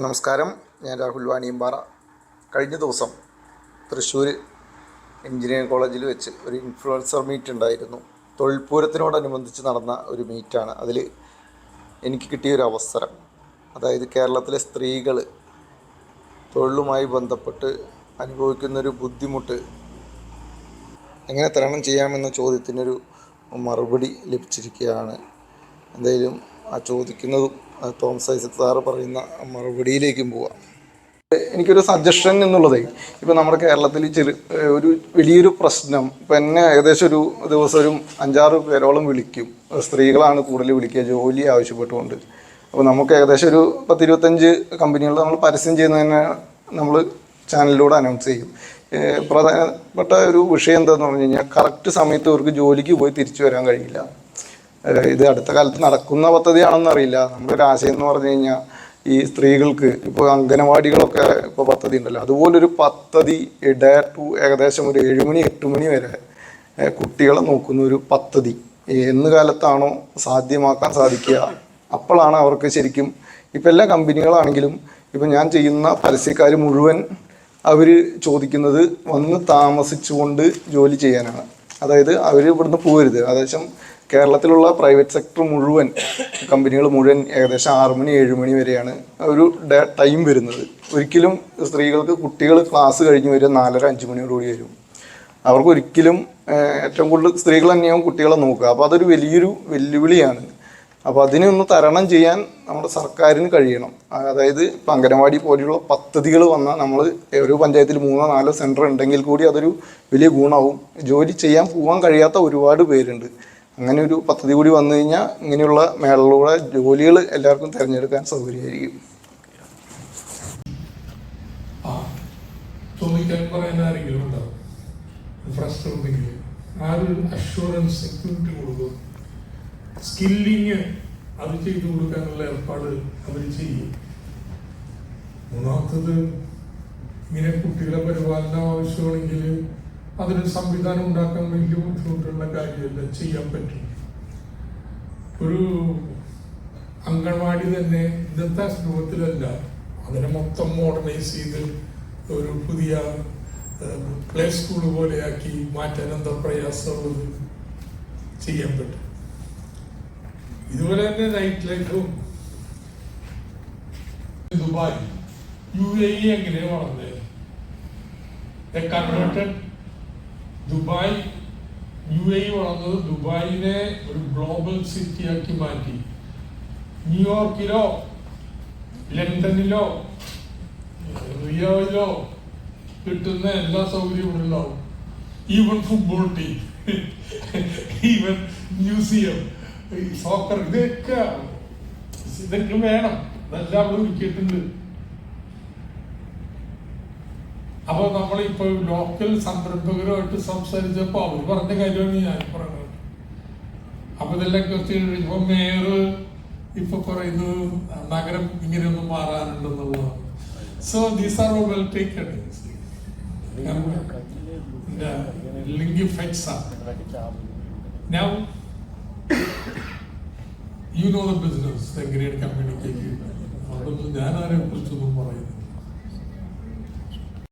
നമസ്കാരം. ഞാൻ രാഹുൽ വാണിയമ്പാറ. കഴിഞ്ഞ ദിവസം തൃശ്ശൂർ എഞ്ചിനീയറിംഗ് കോളേജിൽ വെച്ച് ഒരു ഇൻഫ്ലുവൻസർ മീറ്റ് ഉണ്ടായിരുന്നു. തൊഴിൽപൂരത്തിനോടനുബന്ധിച്ച് നടന്ന ഒരു മീറ്റാണ് അതിൽ എനിക്ക് കിട്ടിയ ഒരു അവസരം. അതായത് കേരളത്തിലെ സ്ത്രീകൾ തൊഴിലുമായി ബന്ധപ്പെട്ട് അനുഭവിക്കുന്നൊരു ബുദ്ധിമുട്ട് എങ്ങനെ തരണം ചെയ്യാമെന്ന ചോദ്യത്തിനൊരു മറുപടി ലഭിച്ചിരിക്കുകയാണ്. എന്തായാലും ആ ചോദിക്കുന്നതും തോമസ് ഐസക് സാറ് പറയുന്ന മറുപടിയിലേക്കും പോവാം. എനിക്കൊരു സജഷൻ എന്നുള്ളതേ ഇപ്പം നമ്മുടെ കേരളത്തിൽ ചെറു ഒരു വലിയൊരു പ്രശ്നം ഇപ്പം എന്നെ ഏകദേശം ഒരു ദിവസം ഒരു അഞ്ചാറ് പേരോളം വിളിക്കും. സ്ത്രീകളാണ് കൂടുതൽ വിളിക്കുക ജോലി ആവശ്യപ്പെട്ടുകൊണ്ട്. അപ്പോൾ നമുക്ക് ഏകദേശം ഒരു പത്തിരുപത്തഞ്ച് കമ്പനികൾ നമ്മൾ പരസ്യം ചെയ്യുന്നതിനെ നമ്മൾ ചാനലിലൂടെ അനൗൺസ് ചെയ്യും. പ്രധാനപ്പെട്ട ഒരു വിഷയം എന്താണെന്ന് പറഞ്ഞു കഴിഞ്ഞാൽ കറക്റ്റ് സമയത്ത് അവർക്ക് ജോലിക്ക് പോയി തിരിച്ചു വരാൻ കഴിയില്ല. ഇത് അടുത്ത കാലത്ത് നടക്കുന്ന പദ്ധതിയാണെന്ന് അറിയില്ല. നമ്മുടെ ഒരു ആശയം എന്ന് പറഞ്ഞു കഴിഞ്ഞാൽ ഈ സ്ത്രീകൾക്ക് ഇപ്പോൾ അംഗനവാടികളൊക്കെ ഇപ്പോൾ പദ്ധതി ഉണ്ടല്ലോ. അതുപോലൊരു പദ്ധതി ഡേ ടു ഏകദേശം ഒരു ഏഴ് മണി എട്ട് മണി വരെ കുട്ടികളെ നോക്കുന്ന ഒരു പദ്ധതി. എന്ന് കാലത്താണോ സാധ്യമാക്കാൻ സാധിക്കുക? അപ്പോഴാണ് അവർക്ക് ശരിക്കും ഇപ്പം എല്ലാ കമ്പനികളാണെങ്കിലും ഇപ്പം ഞാൻ ചെയ്യുന്ന പരസ്യക്കാർ മുഴുവൻ അവർ ചോദിക്കുന്നത് വന്ന് താമസിച്ചുകൊണ്ട് ജോലി ചെയ്യാനാണ്. അതായത് അവർ ഇവിടുന്ന് പോകരുത് ഏകദേശം കേരളത്തിലുള്ള പ്രൈവറ്റ് സെക്ടർ മുഴുവൻ കമ്പനികൾ മുഴുവൻ ഏകദേശം ആറ് മണി ഏഴ് മണി വരെയാണ് ഒരു ടൈം വരുന്നത്. ഒരിക്കലും സ്ത്രീകൾക്ക് കുട്ടികൾ ക്ലാസ് കഴിഞ്ഞ് വരും നാലര അഞ്ച് മണിയോടുകൂടി വരും. അവർക്ക് ഒരിക്കലും ഏറ്റവും കൂടുതൽ സ്ത്രീകൾ തന്നെയാവും കുട്ടികളെ നോക്കുക. അപ്പോൾ അതൊരു വലിയൊരു വെല്ലുവിളിയാണ്. അപ്പോൾ അതിനെ ഒന്ന് തരണം ചെയ്യാൻ നമ്മുടെ സർക്കാരിന് കഴിയണം. അതായത് ഇപ്പം അംഗനവാടി പോലെയുള്ള പദ്ധതികൾ വന്നാൽ നമ്മൾ ഒരു പഞ്ചായത്തിൽ മൂന്നോ നാലോ സെന്റർ ഉണ്ടെങ്കിൽ കൂടി അതൊരു വലിയ ഗുണമാവും. ജോലി ചെയ്യാൻ പോകാൻ കഴിയാത്ത ഒരുപാട് പേരുണ്ട്. അങ്ങനെ ഒരു പദ്ധതി കൂടി വന്നു കഴിഞ്ഞാൽ ഇങ്ങനെയുള്ള മേളയിലൂടെ ജോലികൾ എല്ലാവർക്കും തിരഞ്ഞെടുക്കാൻ സൗകര്യമായിരിക്കും. ആ ചോദിക്കാൻ പറയാൻ ആരെങ്കിലും ഉണ്ടാവും ഉണ്ടെങ്കിൽ ആ ഒരു അഷുറൻസ് സെക്യൂരിറ്റി കൊടുക്കും. സ്കില്ലിങ് അത് ചെയ്തു കൊടുക്കാനുള്ള ഏർപ്പാട് അവർ ചെയ്യും. മൂന്നാമത്തത് ഇങ്ങനെ കുട്ടികളെ പരിപാലനം ആവശ്യമാണെങ്കിൽ അതിന് സംവിധാനം ഉണ്ടാക്കാൻ വലിയ ബുദ്ധിമുട്ടുള്ള കാര്യമല്ല ചെയ്യാൻ പറ്റും. ഒരു അംഗൻവാടി തന്നെ ഇന്നത്തെ രൂപത്തിലല്ല. അതിനെ മൊത്തം മോഡേണൈസ് ചെയ്ത് ഒരു പുതിയ പ്ലേ സ്കൂൾ പോലെയാക്കി മാറ്റാൻ എന്താ പ്രയാസമുള്ളത്? ചെയ്യാൻ പറ്റും. ഇതുപോലെ തന്നെ നൈറ്റ് ലൈഫും ദുബായ് യു എ എങ്ങനെയാണ് വളർന്നത് കൺവേർട്ടഡ് ദുബായ് യു എ വളർന്നത് ദുബായിനെ ഒരു ഗ്ലോബൽ സിറ്റിയാക്കി മാറ്റി. ന്യൂയോർക്കിലോ ലണ്ടനിലോ റിയോയിലോ കിട്ടുന്ന എല്ലാ സൗകര്യവും ഉണ്ടാവും even football team even museum soccer ഇതൊക്കെ ഇതൊക്കെ വേണം. ഇതെല്ലാം അവിടെ ഒരുക്കിയിട്ടുണ്ട്. അപ്പൊ നമ്മളിപ്പോ ലോക്കൽ സംരംഭകരുമായിട്ട് സംസാരിച്ചപ്പോ അവർ പറഞ്ഞ കാര്യമാണ് ഞാൻ പറഞ്ഞത്. അപ്പൊ ഇതെല്ലാം കുറച്ച് ഇപ്പൊ മേയർ ഇപ്പൊ പറയുന്നത് നഗരം ഇങ്ങനെയൊന്നും മാറാനുണ്ടെന്നുള്ളതാണ് so these are well taken link effects ആണ് Now, you know the business, ഞാൻ ആരെ കുറിച്ചൊന്നും പറയുന്നത്